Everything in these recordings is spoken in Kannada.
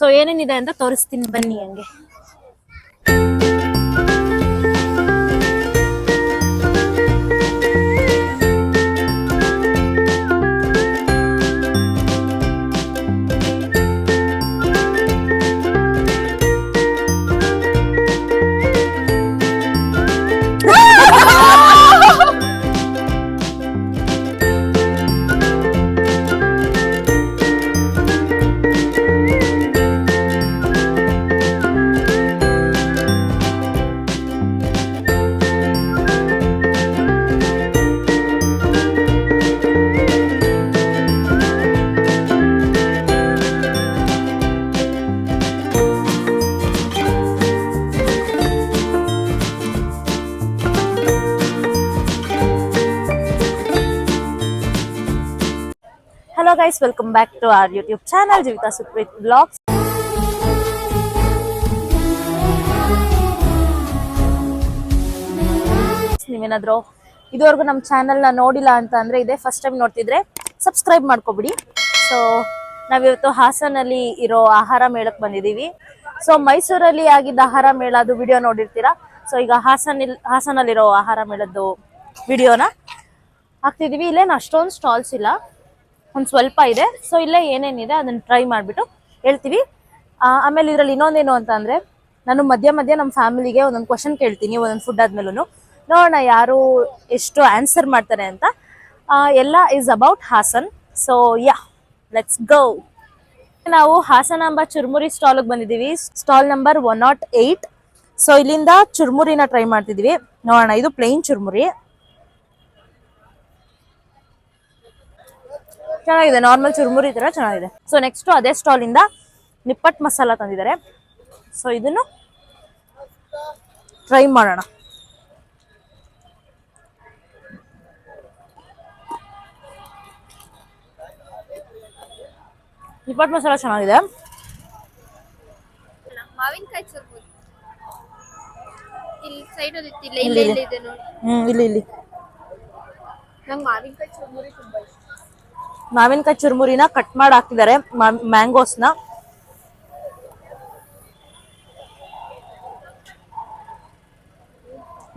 ಸೊ ಏನೇನಿದೆ ಅಂತ ತೋರಿಸ್ತೀನಿ ಬನ್ನಿ ಹಂಗೆ. Welcome back to our YouTube channel Jeevitha Supreeth blogs ನೀವೇನಾದ್ರೂ ಇದುವರೆಗೂ ನಮ್ಮ ಚಾನೆಲ್ನ ನೋಡಿಲ್ಲ ಅಂತ ಅಂದರೆ ಇದೇ ಫಸ್ಟ್ ಟೈಮ್ ನೋಡ್ತಿದ್ರೆ ಸಬ್ಸ್ಕ್ರೈಬ್ ಮಾಡ್ಕೊಬಿಡಿ. ಸೊ ನಾವಿವತ್ತು ಹಾಸನಲ್ಲಿ ಇರೋ ಆಹಾರ ಮೇಳಕ್ಕೆ ಬಂದಿದ್ದೀವಿ. ಸೊ ಮೈಸೂರಲ್ಲಿ ಆಗಿದ್ದ ಆಹಾರ ಮೇಳದು ವಿಡಿಯೋ ನೋಡಿರ್ತೀರಾ? ಸೊ ಈಗ ಹಾಸನ ಹಾಸನಲ್ಲಿರೋ ಆಹಾರ ಮೇಳದ್ದು ವಿಡಿಯೋನ ಹಾಕ್ತಿದ್ದೀವಿ. ಇಲ್ಲೇನು ಅಷ್ಟೊಂದು ಸ್ಟಾಲ್ಸ್ ಇಲ್ಲ. ಒಂದು ಸ್ವಲ್ಪ ಇದೆ. ಸೊ ಇಲ್ಲೇ ಏನೇನಿದೆ ಅದನ್ನ ಟ್ರೈ ಮಾಡಿಬಿಟ್ಟು ಹೇಳ್ತೀವಿ. ಆಮೇಲೆ ಇದರಲ್ಲಿ ಇನ್ನೊಂದೇನು ಅಂತ ಅಂದ್ರೆ, ನಾನು ಮಧ್ಯ ಮಧ್ಯ ನಮ್ಮ ಫ್ಯಾಮಿಲಿಗೆ ಒಂದೊಂದು ಕ್ವಶನ್ ಕೇಳ್ತೀನಿ, ಒಂದೊಂದು ಫುಡ್ ಆದ್ಮೇಲೂ ನೋಡೋಣ ಯಾರು ಎಷ್ಟು ಆನ್ಸರ್ ಮಾಡ್ತಾರೆ ಅಂತ. ಎಲ್ಲ is about Hassan. So yeah let's go ನಾವು ಹಾಸನಾಂಬ ಚುರ್ಮುರಿ ಸ್ಟಾಲ್ಗೆ ಬಂದಿದ್ದೀವಿ. Stall number one nought eight so ಇಲ್ಲಿಂದ ಚುರ್ಮುರಿನ ಟ್ರೈ ಮಾಡ್ತಿದೀವಿ ನೋಡೋಣ, ಇದು ಪ್ಲೇನ್ ಚುರ್ಮುರಿ. ಚೆನ್ನಾಗಿದೆ ನಾರ್ಮಲ್ ಚುರುಮುರಿ ತರ ಚೆನ್ನಾಗಿದೆ. ಸೊ ನೆಕ್ಸ್ಟ್ ಅದೇ ಸ್ಟಾಲ್ ಇಂದ ನಿಪ್ಪಟ್ ಮಸಾಲ ತಂದಿದ್ದಾರೆ. ಸೊ ಇದನ್ನು ಟ್ರೈ ಮಾಡೋಣ. ನಿಪ್ಪಟ್ ಮಸಾಲ ಚೆನ್ನಾಗಿದೆ. ಮಾವಿನಕಾಯಿ ಚುರುಮುರಿ. ಇಲ್ಲಿ ಸೈಡ್ ಅಲ್ಲಿ ಇಲ್ಲಿ ಇಲ್ಲ ಇಲ್ಲ ಹ್ಮ್ ಇಲ್ಲಿ. ನಂಗೆ ಮಾವಿನಕಾಯಿ ಚುರುಮುರಿ ತುಂಬಾ ಇಷ್ಟ. ಮಾವಿನಕಾಯಿ ಚುರುಮುರಿನ ಕಟ್ ಮಾಡಿ ಹಾಕ್ತಿದ್ದಾರೆ ಮ್ಯಾಂಗೋಸ್ನ.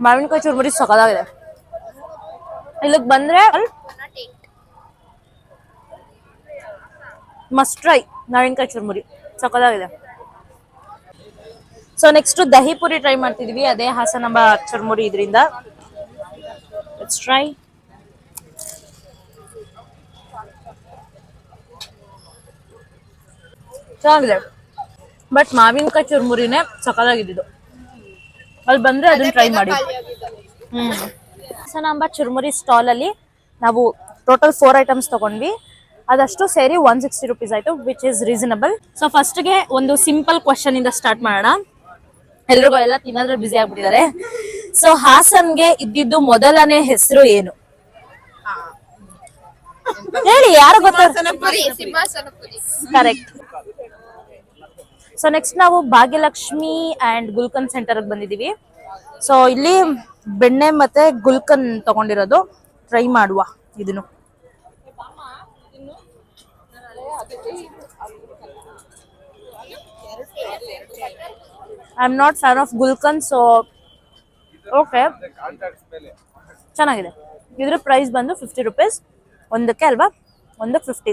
ಮಾವಿನಕಾಯಿ ಚುರುಮುರಿ ಸಕದಾಗಿದೆ ಇಲ್ಲಿಗೆ ಬಂದ್ರೆ ಮಸ್ಟ್ ಟ್ರೈ ಮಾವಿನಕಾಯಿ churumuri. ಸಕದಾಗಿದೆ so next dahi puri try ಮಾಡ್ತಿದ್ವಿ, ಅದೇ ಹಾಸನಾಂಬ ಚುರುಮುರಿ ಇದರಿಂದ. ಟ್ರೈ ಚೆನ್ನಾಗಿದೆ. ಬಟ್ ಮಾವಿನಕಾಯಿ ಚುರ್ಮುರಿನೇ ಸಕಾಲಾಗಿದ್ದು ಅಲ್ಲಿ ಬಂದ್ರೆ ಅದನ್ನ ಟ್ರೈ ಮಾಡಿ. ಹ್ಮ್. ಚುರ್ಮುರಿ ಚುರುಮುರಿ ಸ್ಟಾಲ್ ಅಲ್ಲಿ ನಾವು ಟೋಟಲ್ ಫೋರ್ ಐಟಮ್ಸ್ ತಗೊಂಡ್ವಿ. ಅದಷ್ಟು ಸೇರಿ ಒನ್ ಸಿಕ್ಸ್ಟಿ ರುಪೀಸ್ ಆಯ್ತು ವಿಚ್ ಇಸ್ ರೀಸನಬಲ್ ಸೊ ಫಸ್ಟ್ಗೆ ಒಂದು ಸಿಂಪಲ್ ಕ್ವಶನ್ ಇಂದ ಸ್ಟಾರ್ಟ್ ಮಾಡೋಣ. ಎಲ್ರಿಗೂ ಎಲ್ಲ ತಿನ್ನೋದ್ರೆ ಬ್ಯುಸಿ ಆಗ್ಬಿಟ್ಟಿದ್ದಾರೆ. ಸೊ ಹಾಸನ್ಗೆ ಇದ್ದಿದ್ದು ಮೊದಲನೇ ಹೆಸರು ಏನು? ಹೇಳಿ ಯಾರು ಗೊತ್ತಾ? ಪುರಿ ಸಿಂಹಾಸನ ಕರೆಕ್ಟ್ ಸೊ ನೆಕ್ಸ್ಟ್ ನಾವು ಭಾಗ್ಯಲಕ್ಷ್ಮಿ ಅಂಡ್ ಗುಲ್ಕನ್ ಸೆಂಟರ್ ಬಂದಿದೀವಿ. ಸೊ ಇಲ್ಲಿ ಬೆಣ್ಣೆ ಮತ್ತೆ ಗುಲ್ಕನ್ ತಗೊಂಡಿರೋದು. ಟ್ರೈ ಮಾಡುವ ಇದನ್ನು. I am not fan of gulkand so okay ಚೆನ್ನಾಗಿದೆ. ಇದ್ರ ಪ್ರೈಸ್ ಬಂದು ಫಿಫ್ಟಿ ರುಪೀಸ್ ಒಂದಕ್ಕೆ ಅಲ್ವಾ? ಒಂದಕ್ಕೆ ಫಿಫ್ಟಿ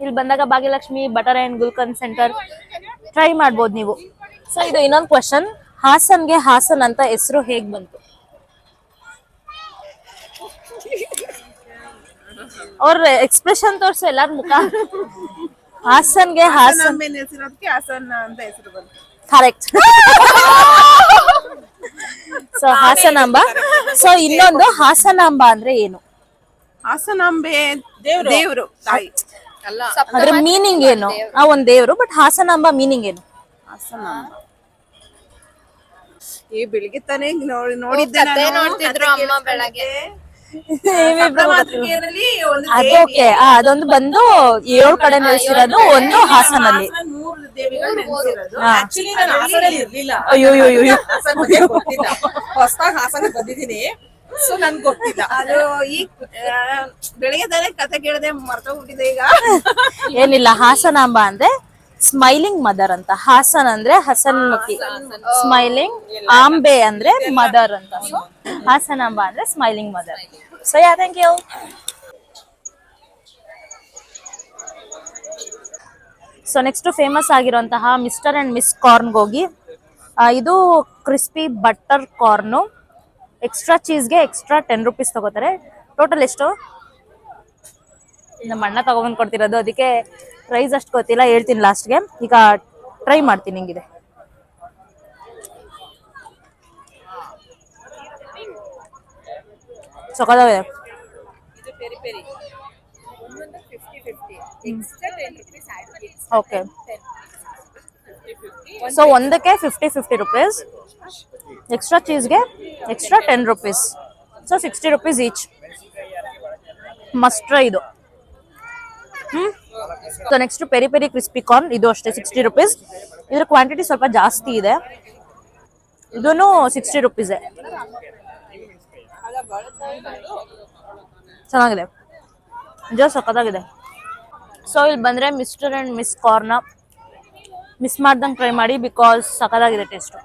ಇಲ್ಲಿ ಬಂದಾಗ Bhagyalakshmi butter and gulkand centre try ಮಾಡ್ಬೋದು ನೀವು. ಸೊ ಇದು ಇನ್ನೊಂದು ಕ್ವಶನ್ ಹಾಸನ್ಗೆ ಹಾಸನ್ ಅಂತ ಹೆಸರು ಹೇಗ್ ಬಂತು? ಅವ್ರ ಎಕ್ಸ್ಪ್ರೆಷನ್ ತೋರ್ಸು ಎಲ್ಲಾರ ಮುಖ. ಹಾಸನ್ಗೆ ಹಾಸನ್ ಹೆಸರೋದಕ್ಕೆ ಹಾಸನ ಅಂತ ಹೆಸರು ಬಂತು. ಕರೆಕ್ಟ್ ಸೊ ಹಾಸನಾಂಬ ಸೊ ಇನ್ನೊಂದು ಹಾಸನಾಂಬ ಅಂದ್ರೆ ಏನು? ಹಾಸನಾಂಬೆ ದೇವ್ರು. ತಾಯಿ. ಅಲ್ಲ ಅದ್ರ ಮೀನಿಂಗ್ ಏನು? ಆ ಒಂದ್ ದೇವ್ರು ಬಟ್ ಹಾಸನಾಂಬ ಮೀನಿಂಗ್ ಏನು? ಹಾಸನಾಂಬ. ಈ ಬೆಳಿಗ್ಗೆ ತಾನೇ ನೋಡಿ ನೋಡಿದ್ದೆ ನಾನು. ನೋಡ್ತಿದ್ರು ಅಮ್ಮ. ಬೆಳಗ್ಗೆ. ಅದೊಂದು ಬಂದು ಏಳು ಕಡೆ ನೆಲೆಸಿರೋದು ಒಂದು ಹಾಸನಲ್ಲಿ ಹಾಸನ ಮೂರು ದೇವಿಗಳು ನೆನ್ಸಿರೋದು. ಆಕ್ಚುಲಿ ನಾನು ಹಾಸನಲ್ಲಿ ಇರ್ಲಿಲ್ಲ. ಅಯ್ಯೋ ಗೊತ್ತಿಲ್ಲ. ಹಾಸನ ಬಂದಿದ್ದೀನಿ. ಸೊ ನನ್ ಗೊತ್ತಿಲ್ಲ. ಅದು ಈ ಆ, ಬೆಳಿಗ್ಗೆ ತಾನೆ ಕತೆ ಕೇಳದೆ ಮರ್ತೋಗ್ಬಿಟ್ಟಿದೆ ಈಗ. ಏನಿಲ್ಲ ಹಾಸನಾಂಬ ಅಂದ್ರೆ ಸ್ಮೈಲಿಂಗ್ ಮದರ್ ಅಂತ. ಹಾಸನ್ ಅಂದ್ರೆ ಹಸನ್ಮುಖಿ ಸ್ಮೈಲಿಂಗ್ ಆಂಬೆ ಅಂದ್ರೆ ಮದರ್ ಅಂತ. ಸೊ ಹಾಸನಾಂಬ ಅಂದ್ರೆ smiling mother. So yeah thank you so next famous ಆಗಿರುವಂತಹ ಮಿಸ್ಟರ್ ಅಂಡ್ ಮಿಸ್ ಕಾರ್ನ್ಗೆ ಹೋಗಿ ಇದು ಕ್ರಿಸ್ಪಿ ಬಟರ್ ಕಾರ್ನು ಎಕ್ಸ್ಟ್ರಾ ಚೀಸ್ಗೆ ಎಕ್ಸ್ಟ್ರಾ ಟೆನ್ ರುಪೀಸ್ ತಗೋತಾರೆ. ಟೋಟಲ್ ಎಷ್ಟು? ನಮ್ಮ ಅಣ್ಣ ತಗೊಬಂದು ಕೊಡ್ತಿರೋದು. ಅದಕ್ಕೆ ಪ್ರೈಸ್ ಅಷ್ಟು ಗೊತ್ತಿಲ್ಲ ಹೇಳ್ತೀನಿ ಲಾಸ್ಟ್ಗೆ ಈಗ ಟ್ರೈ ಮಾಡ್ತೀನಿ ಹಿಂಗಿದೆ ಸೊಕದಾವೆ. ಓಕೆ ಸೊ ಒಂದಕ್ಕೆ fifty fifty rupees extra ಚೀಸ್ಗೆ extra ten rupees so sixty rupees each ಮಸ್ಟ್ರ ಇದು. ಹ್ಮ್ so next peri peri crispy corn ಇದು ಅಷ್ಟೇ ಸಿಕ್ಸ್ಟಿ ರುಪೀಸ್ ಇದ್ರ ಕ್ವಾಂಟಿಟಿ ಸ್ವಲ್ಪ ಜಾಸ್ತಿ ಇದೆ. ಇದೂ ಸಿಕ್ಸ್ಟಿ ರುಪೀಸೇ ಚೆನ್ನಾಗಿದೆ. ಜೋ ಸಖತ್ತಾಗಿದೆ. ಸೊ ಇಲ್ಲಿ ಬಂದ್ರೆ ಮಿಸ್ಟರ್ ಅಂಡ್ ಮಿಸ್ ಕಾರ್ನ ಮಿಸ್ ಮಾಡ್ದಂಗೆ ಟ್ರೈ ಮಾಡಿ ಬಿಕಾಸ್ ಸಖತ್ತಾಗಿದೆ taste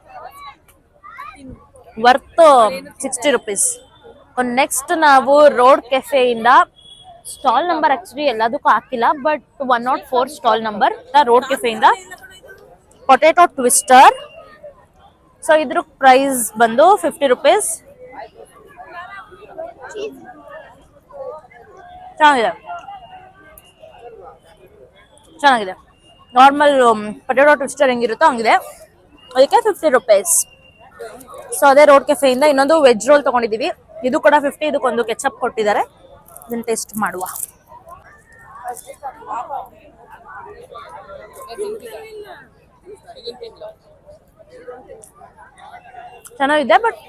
worth sixty rupees next ನಾವು ರೋಡ್ ಕೆಫೆಯಿಂದ ಸ್ಟಾಲ್ ನಂಬರ್ ಆಕ್ಚುಲಿ ಎಲ್ಲದಕ್ಕೂ ಹಾಕಿಲ್ಲ but one nought four stall number road ಕೆಫೆಯಿಂದ potato twister so ಇದ್ರ ಪ್ರೈಸ್ ಬಂದು ಫಿಫ್ಟಿ ರುಪೀಸ್ ಚೆನ್ನಾಗಿದೆ. ಚೆನ್ನಾಗಿದೆ. ನಾರ್ಮಲ್ ಪೊಟೇಟೋ ಟ್ವಿಸ್ಟರ್ ಹೆಂಗಿರುತ್ತೋ ಹಂಗಿದೆ. ಅದಕ್ಕೆ ಫಿಫ್ಟಿ ರುಪೀಸ್ ಸೊ ಅದೇ ರೋಡ್ ಕೆಫೆಯಿಂದ ಇನ್ನೊಂದು ವೆಜ್ ರೋಲ್ ತಗೊಂಡಿದ್ದೀವಿ ಇದು ಕೂಡ ಫಿಫ್ಟಿ ಇದಕ್ಕೊಂದು ಕೆಚಪ್ ಕೊಟ್ಟಿದ್ದಾರೆ. ಇದನ್ನ ಟೇಸ್ಟ್ ಮಾಡುವ. ಚೆನ್ನಾಗಿದೆ ಬಟ್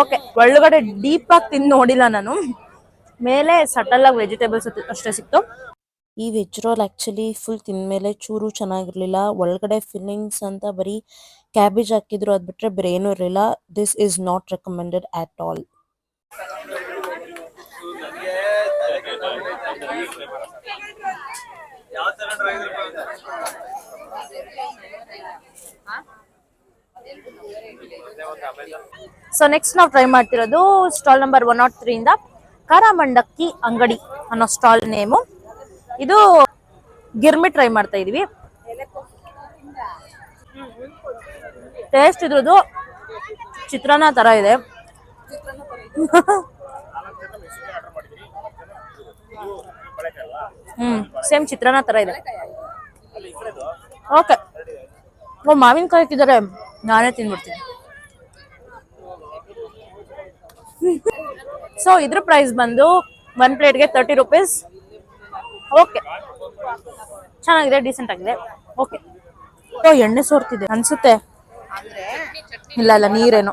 ಓಕೆ ಒಳಗಡೆ ಡೀಪ್ ಆಗಿ ತಿಂದು ನೋಡಿಲ್ಲ ನಾನು. ಮೇಲೆ ಸಟಲ್ ಆಗಿ ವೆಜಿಟೇಬಲ್ಸ್ ಅಷ್ಟೇ ಸಿಕ್ತು. ಈ ವೆಜ್ ರೋಲ್ ಆ್ಯಕ್ಚುಲಿ ಫುಲ್ ತಿಂದಮೇಲೆ ಚೂರು ಚೆನ್ನಾಗಿರಲಿಲ್ಲ. ಒಳಗಡೆ ಫಿಲ್ಲಿಂಗ್ಸ್ ಅಂತ ಬರೀ ಕ್ಯಾಬೇಜ್ ಹಾಕಿದ್ರು ಅದು ಬಿಟ್ಟರೆ ಬೇರೆ ಏನೂ ಇರಲಿಲ್ಲ. This is not recommended at all so next ನಾವು ಟ್ರೈ ಮಾಡ್ತಿರೋದು stall number one nought three ಇಂದ ಖಾರ ಮಂಡಕ್ಕಿ ಅಂಗಡಿ ಅನ್ನೋ ಸ್ಟಾಲ್ ನೇಮು ಇದು ಗಿರ್ಮಿ ಟ್ರೈ ಮಾಡ್ತಾ ಇದೀವಿ. ಟೇಸ್ಟ್ ಇದ್ರದ್ದು ಚಿತ್ರಾನ್ನ ತರ ಇದೆ. ಹ್ಮ್ ಸೇಮ್ ಚಿತ್ರಾನ್ನ ತರ ಇದೆ. ಓಕೆ ಓ, ಮಾವಿನಕಾಯಿ ಹಾಕಿದ್ದಾರೆ. ನಾನೇ ತಿನ್ಬಿಡ್ತೀನಿ. ಸೊ ಇದ್ರ ಪ್ರೈಸ್ ಬಂದು ಒನ್ ಪ್ಲೇಟ್ಗೆ ತರ್ಟಿ ರುಪೀಸ್ ಓಕೆ ಚೆನ್ನಾಗಿದೆ ಡೀಸೆಂಟ್ ಆಗಿದೆ. ಓಕೆ ಓ, ಎಣ್ಣೆ ಸೋರ್ತಿದೆ. ಅನ್ಸುತ್ತೆ. ಇಲ್ಲ ಇಲ್ಲ, ನೀರೇನು?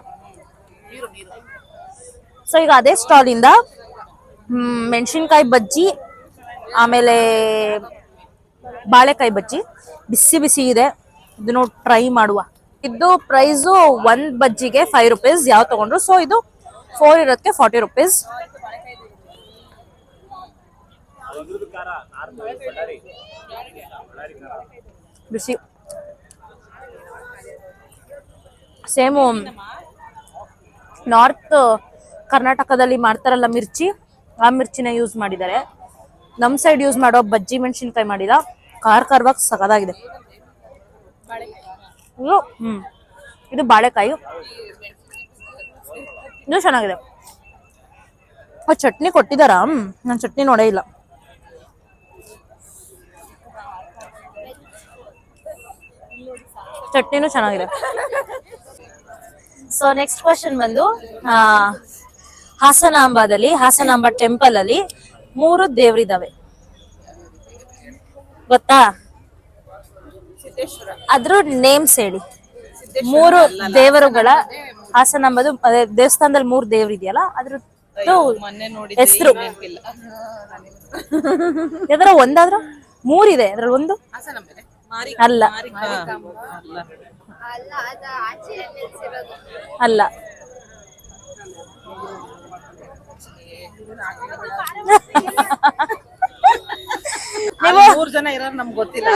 ಸೊ ಈಗ ಅದೇ ಸ್ಟಾಲ್ ಇಂದ ಮೆಣಸಿನ್ಕಾಯಿ ಬಜ್ಜಿ, ಆಮೇಲೆ ಬಾಳೆಕಾಯಿ ಬಜ್ಜಿ. ಬಿಸಿ ಬಿಸಿ ಇದೆ. ಇದನ್ನು ಟ್ರೈ ಮಾಡುವ. ಇದು ಪ್ರೈಸು ಒಂದ್ ಬಜ್ಜಿಗೆ ಫೈವ್ ರುಪೀಸ್ ಯಾವ ತಗೊಂಡ್ರು. ಸೊ ಇದು ಫೋರ್ ಇರೋದಕ್ಕೆ ಫಾರ್ಟಿ ರುಪೀಸ್ ಬಿಸಿ. ಸೇಮು, ನಾರ್ತ್ ಕರ್ನಾಟಕದಲ್ಲಿ ಮಾಡ್ತಾರಲ್ಲ ಮಿರ್ಚಿ, ಆ ಮಿರ್ಚಿನ ಯೂಸ್ ಮಾಡಿದ್ದಾರೆ. ನಮ್ಮ ಸೈಡ್ ಯೂಸ್ ಮಾಡೋ ಬಜ್ಜಿ ಮೆಣಸಿನ್ಕಾಯಿ ಮಾಡಿದ, ಖಾರ ಖಾರವಾಗಿ ಸಗದಾಗಿದೆ. ಹ್ಮ್. ಇದು ಬಾಳೆಕಾಯಿ. ಇದು ಚೆನ್ನಾಗಿದೆ. ಆ ಚಟ್ನಿ ಕೊಟ್ಟಿದ್ದಾರಾ? ನಾನು ಚಟ್ನಿ ನೋಡೇ ಇಲ್ಲ. ಚಟ್ನಿನೂ ಚೆನ್ನಾಗಿದೆ ಸೊ ನೆಕ್ಸ್ಟ್ ಕ್ವಶನ್ ಬಂದು ಆ, ಹಾಸನಾಂಬದಲ್ಲಿ ಹಾಸನಾಂಬ ಟೆಂಪಲ್ ಅಲ್ಲಿ ಮೂರು ದೇವ್ರಿದಾವೆ. ಗೊತ್ತಾ? ಅದ್ರ ನೇಮ್ಸ್ ಹೇಳಿ ಮೂರು ದೇವರುಗಳ ಹಾಸನಾಂಬದು ಅದೇ ದೇವಸ್ಥಾನದಲ್ಲಿ ಮೂರು ದೇವ್ರು ಇದೆಯಲ್ಲ ಅದ್ರ ಹೆಸರು. ಯಾವ್ದಾರ ಒಂದಾದ್ರ? ಮೂರಿದೆ ಅದ್ರಲ್ಲಿ ಒಂದು? ಅಲ್ಲ. ಅಲ್ಲ. ನೀವು ಮೂರ್ ಜನ ಇರೋರು ನಮ್ಗೆ ಗೊತ್ತಿಲ್ಲ.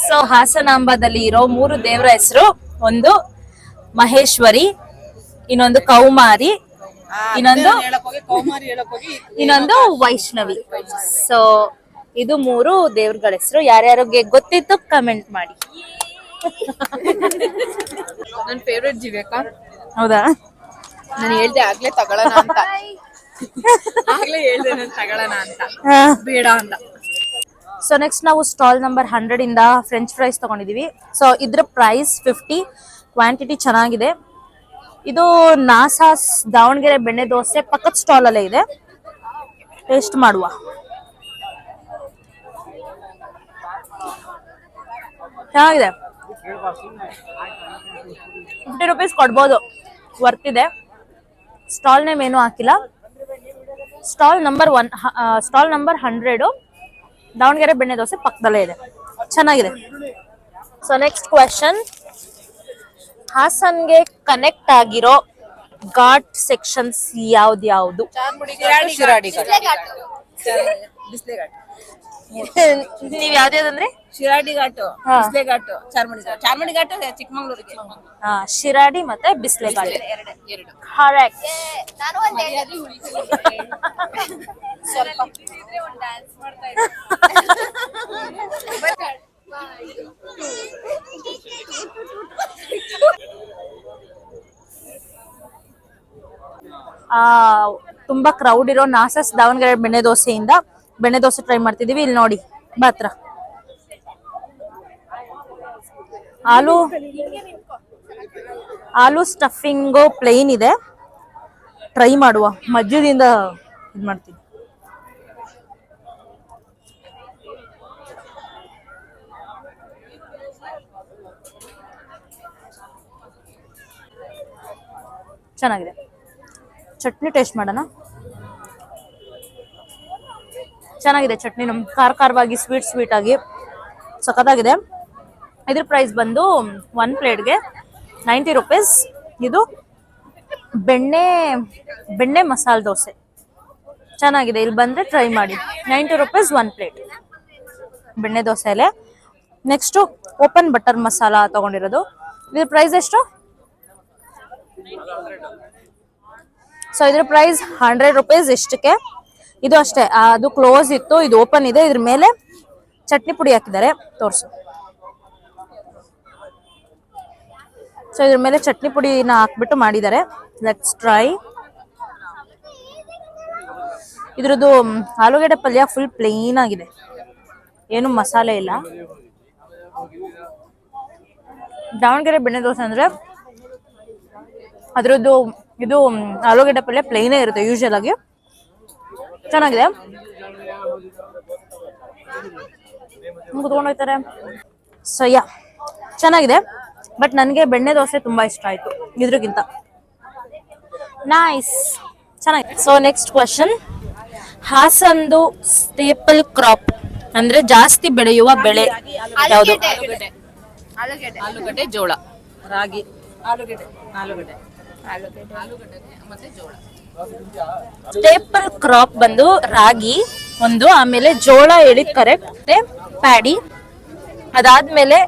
ಸೊ ಹಾಸನಾಂಬದಲ್ಲಿ ಇರೋ ಮೂರು ದೇವರ ಹೆಸರು ಒಂದು ಮಹೇಶ್ವರಿ ಇನ್ನೊಂದು ಕೌಮಾರಿ ಇನ್ನೊಂದು ಕೌಮಾರಿ ಹೇಳಕ್ ಹೋಗಿ ಇನ್ನೊಂದು ವೈಷ್ಣವಿ. ಸೊ ಇದು ಮೂರು ದೇವ್ರಗಳ ಹೆಸರು. ಯಾರ್ಯಾರಿಗೆ ಗೊತ್ತಿತ್ತು ಕಮೆಂಟ್ ಮಾಡಿ. ನನ್ ಫೇವ್ರೆಟ್ ಜೀವಕ ಹೌದಾ? ನಾನು ಹೇಳ್ದೆ ಆಗ್ಲೇ ತಗೊಳ್ಳೋಣ ಅಂತ. ಆಗ್ಲೇ ಹೇಳ್ದೆ ನಾನು ತಗೊಳ್ಳೋಣ ಅಂತ. ಬೇಡ ಅಂತ. ಸೊ ನೆಕ್ಸ್ಟ್ ನಾವು ಸ್ಟಾಲ್ ನಂಬರ್ ಹಂಡ್ರೆಡ್ ಇಂದ ಫ್ರೆಂಚ್ ಫ್ರೈಸ್ ತಗೊಂಡಿದೀವಿ. ಸೊ ಇದ್ರ ಪ್ರೈಸ್ ಫಿಫ್ಟಿ ಕ್ವಾಂಟಿಟಿ ಚೆನ್ನಾಗಿದೆ. ಇದು ನಾಸಾಸ್ ದಾವಣಗೆರೆ ಬೆಣ್ಣೆ ದೋಸೆ ಪಕ್ಕದ ಸ್ಟಾಲ್ ಅಲ್ಲೇ ಇದೆ. ಟೇಸ್ಟ್ ಮಾಡುವ. ಚೆನ್ನಾಗಿದೆ. ಫಿಫ್ಟಿ ರುಪೀಸ್ ಕೊಡ್ಬೋದು. ವರ್ತ್ ಇದೆ. ಸ್ಟಾಲ್ ನೇಮ್ ಏನು ಹಾಕಿಲ್ಲ. Stall number one stall number hundred Davangere ಬೆಣ್ಣೆ ದೋಸೆ ಪಕ್ಕದಲ್ಲೇ ಇದೆ. ಚೆನ್ನಾಗಿದೆ. ಸೊ ನೆಕ್ಸ್ಟ್ ಕ್ವೆಶನ್ ಹಾಸನ್ಗೆ ಕನೆಕ್ಟ್ ಆಗಿರೋ ಘಾಟ್ ಸೆಕ್ಷನ್ಸ್ ಯಾವ್ದು ಯಾವ್ದು? ನೀವ್ ಯಾವ್ದ್ಯಾವ್ದಂದ್ರೆ ಶಿರಾಡಿ ಘಾಟು ಹಾ. ಬಿಸ್ಲೆ ಘಾಟು ಚಾರ್ಮಡಿ ಘಾಟು. ಚಾರ್ಮಡಿ ಘಾಟು ಚಿಕ್ಕಮಂಗ್ಳೂರಿಗೆ ಆ, ಶಿರಾಡಿ ಮತ್ತೆ ಬಿಸ್ಲೆ ಘಾಟ್. ಎರಡು. ಕರೆಕ್ಟ್ ಆ ತುಂಬಾ ಕ್ರೌಡ್ ಇರೋ ನಾಸಸ್ ದಾವಣಗೆರೆ ಬೆಣ್ಣೆ ದೋಸೆಯಿಂದ ಬೆಣ್ಣೆ ದೋಸೆ ಟ್ರೈ ಮಾಡ್ತಿದೀವಿ. ಇಲ್ಲಿ ನೋಡಿ, ಬಾತ್ರ. ಆಲೂ ಆಲೂ ಸ್ಟಫಿಂಗ್ ಪ್ಲೇನ್ ಇದೆ. ಟ್ರೈ ಮಾಡುವ. ಮಜ್ಜದಿಂದ ಇದು ಮಾಡ್ತೀನಿ. ಚೆನ್ನಾಗಿದೆ. ಚಟ್ನಿ ಟೇಸ್ಟ್ ಮಾಡೋಣ. ಚೆನ್ನಾಗಿದೆ ಚಟ್ನಿ, ನಮ್ ಖಾರ ಖಾರವಾಗಿ ಸ್ವೀಟ್ ಸ್ವೀಟ್ ಆಗಿ. ಸಖತ್ತಾಗಿದೆ. ಇದ್ರ ಪ್ರೈಸ್ ಬಂದು ಒನ್ ಪ್ಲೇಟ್ಗೆ ನೈಂಟಿ ರುಪೀಸ್ ಇದು ಬೆಣ್ಣೆ ಬೆಣ್ಣೆ ಮಸಾಲೆ ದೋಸೆ. ಚೆನ್ನಾಗಿದೆ. ಇಲ್ಲಿ ಬಂದ್ರೆ ಟ್ರೈ ಮಾಡಿ. ನೈಂಟಿ ರುಪೀಸ್ ಒನ್ ಪ್ಲೇಟ್ ಬೆಣ್ಣೆ ದೋಸೆಲೆ. ನೆಕ್ಸ್ಟು ಓಪನ್ ಬಟರ್ ಮಸಾಲ ತಗೊಂಡಿರೋದು. ಇದ್ರ ಪ್ರೈಸ್ ಎಷ್ಟು? ಸೊ ಇದ್ರ ಪ್ರೈಸ್ ಹಂಡ್ರೆಡ್ ರುಪೀಸ್ ಇಷ್ಟಕ್ಕೆ. ಇದು ಅಷ್ಟೇ ಅದು ಕ್ಲೋಸ್ ಇತ್ತು, ಇದು ಓಪನ್ ಇದೆ, ಇದ್ರ ಮೇಲೆ ಚಟ್ನಿ ಪುಡಿ ಹಾಕಿದ್ದಾರೆ, ತೋರಿಸು. ಸೊ ಇದ್ರ ಮೇಲೆ ಚಟ್ನಿ ಪುಡಿನ ಹಾಕ್ಬಿಟ್ಟು ಮಾಡಿದ್ದಾರೆ. ಲೆಟ್ಸ್ ಟ್ರೈ ಇದ್ರದ್ದು ಆಲೂಗಡ್ಡೆ ಪಲ್ಯ ಫುಲ್ ಪ್ಲೇನ್ ಆಗಿದೆ. ಏನು ಮಸಾಲೆ ಇಲ್ಲ. ದಾವಣಗೆರೆ ಬೆಣ್ಣೆ ದೋಸೆ ಅಂದ್ರೆ ಅದ್ರದ್ದು, ಇದು ಆಲೂಗಡ್ಡೆ ಪಲ್ಯ ಪ್ಲೇನೇ ಇರುತ್ತೆ ಯೂಶಲ್ ಆಗಿ. ಚೆನ್ನಾಗಿದೆ. ಕುತ್ಕೊಂಡೋಗ್ತಾರೆ ಸೊ ಯಾ ಚೆನ್ನಾಗಿದೆ. ಬಟ್ ನನಗೆ ಬೆಣ್ಣೆ ದೋಸೆ ತುಂಬಾ ಇಷ್ಟ ಆಯ್ತು ಇದ್ರಗಿಂತ ನೈಸ್ ಚೆನ್ನಾಗಿದೆ. ಸೊ ನೆಕ್ಸ್ಟ್ ಕ್ವಶನ್ ಹಾಸನ್ದು ಸ್ಟೇಪಲ್ ಕ್ರಾಪ್ ಅಂದ್ರೆ ಜಾಸ್ತಿ ಬೆಳೆಯುವ ಬೆಳೆ ಯಾವುದು? ಆಲೂಗಡ್ಡೆ ಜೋಳ. ರಾಗಿ. ಆಲೂಗಡ್ಡೆ. ಆಲೂಗಡ್ಡೆ. ಆಲೂಗಡ್ಡೆ. ಮತ್ತೆ ಜೋಳ. ಸ್ಟೇಪಲ್ ಕ್ರಾಪ್ ಬಂದು ರಾಗಿ, ಒಂದು, ಆಮೇಲೆ ಜೋಳ ಹೇಳಿದ್ ಕರೆಕ್ಟ್ ಪ್ಯಾಡಿ ಅದಾದ್ಮೇಲೆ,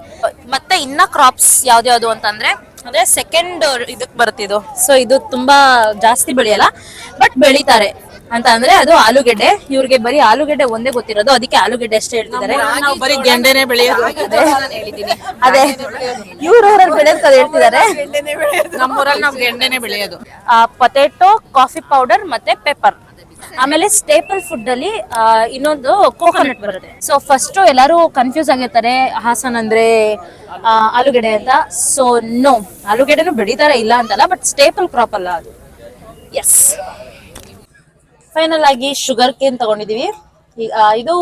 ಮತ್ತೆ ಇನ್ನ ಕ್ರಾಪ್ಸ್ ಯಾವ್ದ್ಯಾವ್ದು ಅಂತಂದ್ರೆ, ಅಂದ್ರೆ ಸೆಕೆಂಡ್ ಇದಕ್ ಬರ್ತಿದ್ದು ಸೊ ಇದು ತುಂಬಾ ಜಾಸ್ತಿ ಬೆಳೆಯಲ್ಲ ಬಟ್ ಬೆಳಿತಾರೆ. ಅಂತ ಅಂದ್ರೆ ಅದು ಆಲೂಗೆಡ್ಡೆ. ಇವ್ರಿಗೆ ಬರೀ ಆಲೂಗೆಡ್ಡೆ ಒಂದೇ ಗೊತ್ತಿರೋದು. ಅದಕ್ಕೆ ಆಲೂಗೆಡ್ಡೆ ಅಷ್ಟೇ ಹೇಳ್ತಿದ್ದಾರೆ. ನಾವು ಬರೀ ಗೆಂಡೆನೆ ಬೆಳೆಯೋದು. ಅದೇ. ಇವ್ರವ್ರಲ್ಲಿ ಬೆಳೆಯೋದು ಕದ್ ಹೇಳ್ತಿದ್ದಾರೆ. ನಮ್ಮೂರಲ್ಲಿ ನಾವು ಗೆಂಡೆನೆ ಬೆಳೆಯೋದು. ಪೊಟೆಟೊ ಕಾಫಿ ಪೌಡರ್ ಮತ್ತೆ ಪೆಪ್ಪರ್. ಆಮೇಲೆ ಸ್ಟೇಪಲ್ ಫುಡ್ ಅಲ್ಲಿ ಇನ್ನೊಂದು ಕೋಕೋನಟ್ ಬರುತ್ತೆ. ಸೊ ಫಸ್ಟ್ ಎಲ್ಲರೂ ಕನ್ಫ್ಯೂಸ್ ಆಗಿರ್ತಾರೆ ಹಾಸನ್ ಅಂದ್ರೆ ಆಲೂಗಡ್ಡೆ ಆಲೂಗೆಡ್ಡೆ ಅಂತ. ಸೊ ನೋ ಆಲೂಗೆಡ್ಡೆನು ಬೆಳಿತಾರೆ ಇಲ್ಲ ಅಂತಲ್ಲ ಬಟ್ ಸ್ಟೇಪಲ್ ಕ್ರಾಪ್ ಅಲ್ಲ ಅದು. ಎಸ್ ಫೈನಲ್ ಆಗಿ ಶುಗರ್ ಕೇನ್ ತಗೊಂಡಿದೀವಿ. ಇದು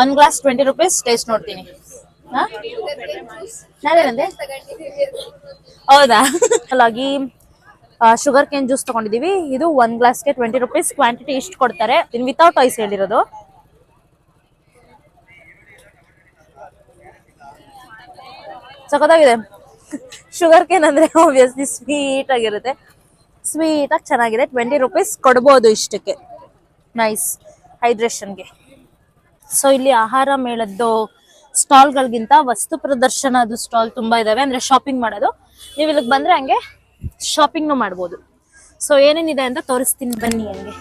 one glass twenty rupees taste ನೋಡ್ತೀನಿ? ನಾನೇನಂದೆ? ಹೌದಾ? ಶುಗರ್ ಕೇನ್ ಜ್ಯೂಸ್ ತಗೊಂಡಿದೀವಿ. ಇದು ಒನ್ ಗ್ಲಾಸ್ಗೆ ಟ್ವೆಂಟಿ ರುಪೀಸ್ ಕ್ವಾಂಟಿಟಿ ಇಷ್ಟು ಕೊಡ್ತಾರೆ. ವಿತೌಟ್ ಐಸ್ ಹೇಳಿರೋದು. ಸಖತ್ತಾಗಿದೆ. ಶುಗರ್ ಕೇನ್ ಅಂದ್ರೆ ಆಬ್ವಿಯಸ್ಲಿ ಸ್ವೀಟ್ ಆಗಿರುತ್ತೆ. ಸ್ವೀಟ್ ಆಗಿ ಚೆನ್ನಾಗಿದೆ. ಟ್ವೆಂಟಿ ರುಪೀಸ್ ಕೊಡ್ಬೋದು ಇಷ್ಟಕ್ಕೆ. ನೈಸ್ ಹೈಡ್ರೇಷನ್ಗೆ ಸೊ ಇಲ್ಲಿ ಆಹಾರ ಮೇಳದ್ದು ಸ್ಟಾಲ್ಗಳಿಗಿಂತ ವಸ್ತು ಪ್ರದರ್ಶನದ ಸ್ಟಾಲ್ ತುಂಬಾ ಇದಾವೆ. ಅಂದ್ರೆ ಶಾಪಿಂಗ್ ಮಾಡೋದು. ನೀವು ಇಲ್ಲಿಗೆ ಬಂದ್ರೆ ಹಂಗೆ ಶಾಪಿಂಗ್ನು ಮಾಡ್ಬೋದು. ಸೊ ಏನೇನಿದೆ ಅಂತ ತೋರಿಸ್ತೀನಿ ಬನ್ನಿ ಹಂಗೆ.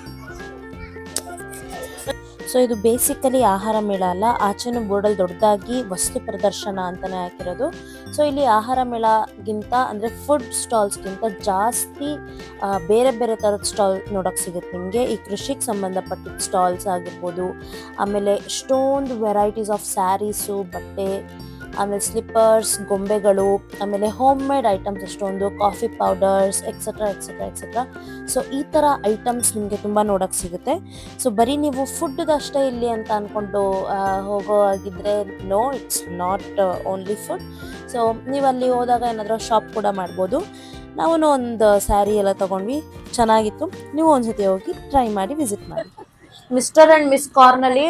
ಸೊ ಇದು ಬೇಸಿಕಲಿ ಆಹಾರ ಮೇಳ ಅಲ್ಲ. ಆಚೆನು ಬೋರ್ಡಲ್ಲಿ ದೊಡ್ಡದಾಗಿ ವಸ್ತು ಪ್ರದರ್ಶನ ಅಂತಾನೆ ಹಾಕಿರೋದು. ಸೊ ಇಲ್ಲಿ ಆಹಾರ ಮೇಳಗಿಂತ ಅಂದರೆ ಫುಡ್ ಸ್ಟಾಲ್ಸ್ಗಿಂತ ಜಾಸ್ತಿ ಬೇರೆ ಬೇರೆ ಥರದ ಸ್ಟಾಲ್ ನೋಡೋಕೆ ಸಿಗುತ್ತೆ ನಿಮಗೆ. ಈ ಕೃಷಿಗೆ ಸಂಬಂಧಪಟ್ಟಿದ್ದ ಸ್ಟಾಲ್ಸ್ ಆಗಿರ್ಬೋದು, ಆಮೇಲೆ ಎಷ್ಟೊಂದು ವೆರೈಟೀಸ್ ಆಫ್ ಸ್ಯಾರೀಸು ಬಟ್ಟೆ ಆಮೇಲೆ ಸ್ಲಿಪ್ಪರ್ಸ್ ಗೊಂಬೆಗಳು, ಆಮೇಲೆ ಹೋಮ್ ಮೇಡ್ ಐಟಮ್ಸ್ ಅಷ್ಟೊಂದು coffee powders etcetera etcetera etcetera so ಈ ಥರ ಐಟಮ್ಸ್ ನಿಮಗೆ ತುಂಬ ನೋಡೋಕ್ಕೆ ಸಿಗುತ್ತೆ. ಸೊ ಬರೀ ನೀವು ಫುಡ್ದಷ್ಟೇ ಇಲ್ಲಿ ಅಂತ ಅಂದ್ಕೊಂಡು ಹೋಗೋ ಆಗಿದ್ರೆ no it's not only food so ನೀವು ಅಲ್ಲಿ ಹೋದಾಗ ಏನಾದರೂ ಶಾಪ್ ಕೂಡ ಮಾಡ್ಬೋದು. ನಾವು ಒಂದು ಸ್ಯಾರಿ ಎಲ್ಲ ತೊಗೊಂಡ್ವಿ. ಚೆನ್ನಾಗಿತ್ತು. ನೀವು ಒಂದ್ಸತಿ ಹೋಗಿ ಟ್ರೈ ಮಾಡಿ ವಿಸಿಟ್ ಮಾಡಿ. ಮಿಸ್ಟರ್ ಅಂಡ್ ಮಿಸ್ ಕಾರ್ನಲ್ಲಿ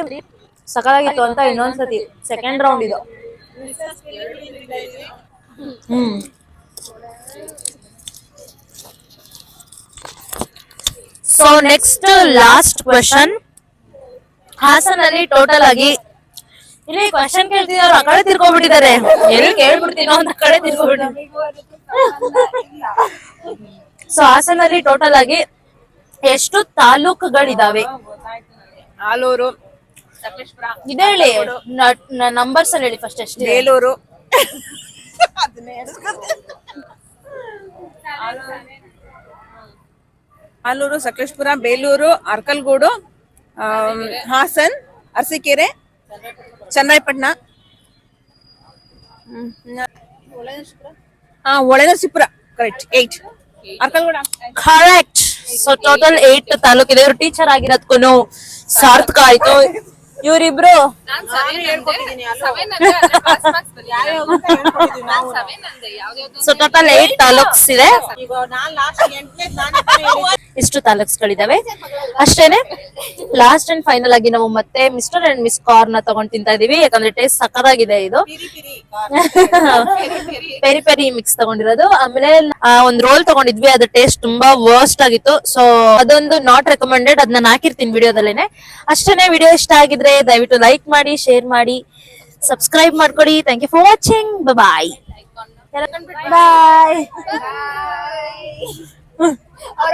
ಸಕಲಾಗಿತ್ತು ಅಂತ ಇನ್ನೊಂದ್ಸತಿ ಸೆಕೆಂಡ್ ರೌಂಡ್ ಇದು. Hmm so next last question ಹಾಸನಲ್ಲಿ ಟೋಟಲ್ ಆಗಿ ಇಲ್ಲಿ ಕ್ವಶನ್ ಕೇಳ್ತಿದ್ರು ಆ ಕಡೆ ತಿರ್ಕೊಂಡ್ಬಿಟ್ಟಿದ್ದಾರೆ ಎಲ್ಲಿ ಕೇಳ್ಬಿಡ್ತೀನೋ ಅಂತ ಕಡೆ ತಿರ್ಕೊಂಡ್ಬಿಟ್ಟು ಸೊ ಹಾಸನಲ್ಲಿ ಟೋಟಲ್ ಆಗಿ ಎಷ್ಟು ತಾಲೂಕುಗಳಿದಾವೆ? ಆಲೂರು. ಇದೇ ಹೇಳಿ ನಂಬರ್ಸ್ ಅಲ್ಲಿ ಹೇಳಿ ಫಸ್ಟ್ ಅಷ್ಟೇ. ಬೇಲೂರು. ಆಲೂರು ಸಕಲೇಶ್ಪುರ ಬೇಲೂರು ಅರ್ಕಲ್ಗೂಡು ಹಾಸನ್ ಅರಸೀಕೆರೆ ಚನ್ನರಾಯಪಟ್ಟಣ. ಹಾ Holenarasipura. Correct eight Arkalgud. Correct so total eight ತಾಲೂಕಿದೆ. ಇವರು ಟೀಚರ್ ಆಗಿರೋದ್ಕು ಸಾರ್ಥಕ ಆಯ್ತು. ಇವ್ರಿಬ್ರು? ಅಂದ್ರೆ ಸೊ ಟೋಟಲ್ ಏಟ್ ತಾಲೂಕ್ಸ್ ಇದೆ. ಇಷ್ಟು ತಾಲೂಕ್ಸ್ ಗಳಿದಾವೆ ಅಷ್ಟೇನೆ ಲಾಸ್ಟ್ ಅಂಡ್ ಫೈನಲ್ ಆಗಿ ನಾವು ಮತ್ತೆ ಮಿಸ್ಟರ್ ಅಂಡ್ ಮಿಸ್ ಕಾರ್ನ ತಗೊಂಡ್ ತಿಂತಾ ಇದೀವಿ. ಯಾಕಂದ್ರೆ ಟೇಸ್ಟ್ ಸಕ್ಕದಾಗಿದೆ ಇದು. ಪೆರಿ ಪೆರಿ ಮಿಕ್ಸ್ ತಗೊಂಡಿರೋದು. ಆಮೇಲೆ ಆ, ಒಂದ್ ರೋಲ್ ತಗೊಂಡಿದ್ವಿ. ಅದು ಟೇಸ್ಟ್ ತುಂಬಾ ವರ್ಸ್ಟ್ ಆಗಿತ್ತು. ಸೊ ಅದೊಂದು ನಾಟ್ ರೆಕಮೆಂಡೆಡ್ ಅದನ್ನ ನಾನು ಹಾಕಿರ್ತೀನಿ ವಿಡಿಯೋದಲ್ಲೇನೆ ಅಷ್ಟೇನೆ ವಿಡಿಯೋ ಇಷ್ಟ ಆಗಿದ್ರೆ ದಯವಿಟ್ಟು ಲೈಕ್ ಮಾಡಿ ಶೇರ್ ಮಾಡಿ ಸಬ್ಸ್ಕ್ರೈಬ್ ಮಾಡ್ಕೊಡಿ. Thank you for watching bye bye ಅವ್ರ